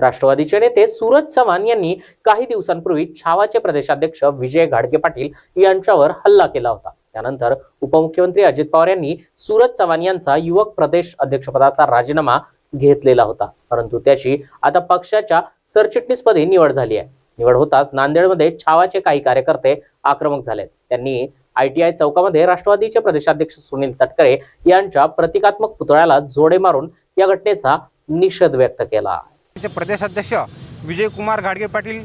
राष्ट्रवादीचे नेते सूरज चव्हाण यांनी काही दिवसांपूर्वी छावाचे प्रदेशाध्यक्ष विजय घाडगे पाटील यांच्यावर हल्ला केला होता. त्यानंतर उपमुख्यमंत्री अजित पवार यांनी सूरज चव्हाण यांचा युवक प्रदेश अध्यक्षपदाचा राजीनामा घेतलेला होता. परंतु त्याची आता पक्षाच्या सरचिटणीसपदी निवड झाली आहे. निवड होताच नांदेडमध्ये छावाचे काही कार्यकर्ते आक्रमक झालेत. त्यांनी आयटीआय चौकामध्ये राष्ट्रवादीचे प्रदेशाध्यक्ष सुनील तटकरे यांच्या प्रतिकात्मक पुतळ्याला जोडे मारून या घटनेचा निषेध व्यक्त केला काँग्रेसचे प्रदेशाध्यक्ष विजयकुमार घाडगे पाटील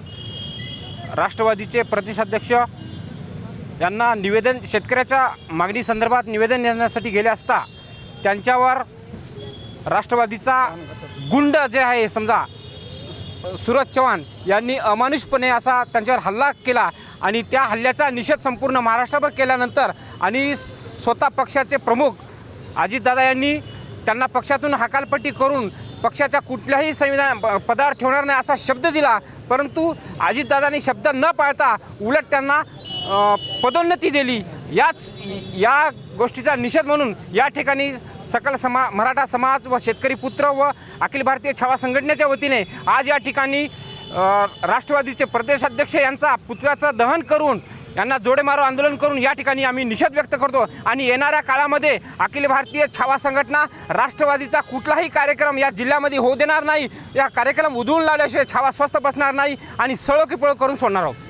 राष्ट्रवादीचे प्रदेशाध्यक्ष यांना निवेदन शेतकऱ्याच्या मागणी संदर्भात निवेदन देण्यासाठी गेले असता त्यांच्यावर राष्ट्रवादीचा गुंड जे आहे समजा सूरज चव्हाण यांनी अमानुषपणे असा त्यांच्यावर हल्ला केला आणि त्या हल्ल्याचा निषेध संपूर्ण महाराष्ट्रभर केल्यानंतर आणि स्वतः पक्षाचे प्रमुख अजितदादा यांनी त्यांना पक्षातून हकालपट्टी करून पक्षाच्या कुठल्याही संविधान पदावर ठेवणार नाही असा शब्द दिला परंतु अजितदादांनी शब्द न पाळता उलट त्यांना पदोन्नती दिली. याच या गोष्टीचा निषेध म्हणून या ठिकाणी सकल समा मराठा समाज व शेतकरी पुत्र व अखिल भारतीय छावा संघटनेच्या वतीने आज या ठिकाणी राष्ट्रवादीचे प्रदेशाध्यक्ष यांचा पुतळ्याचं दहन करून यांना जोडेमारो आंदोलन करून या ठिकाणी आम्ही निषेध व्यक्त करतो. आणि येणाऱ्या काळामध्ये अखिल भारतीय छावा संघटना राष्ट्रवादीचा कुठलाही कार्यक्रम या जिल्ह्यामध्ये होऊ देणार नाही. या कार्यक्रम उधळून लावल्याशिवाय छावा स्वस्थ बसणार नाही आणि सळो की पळो करून सोडणार आहोत.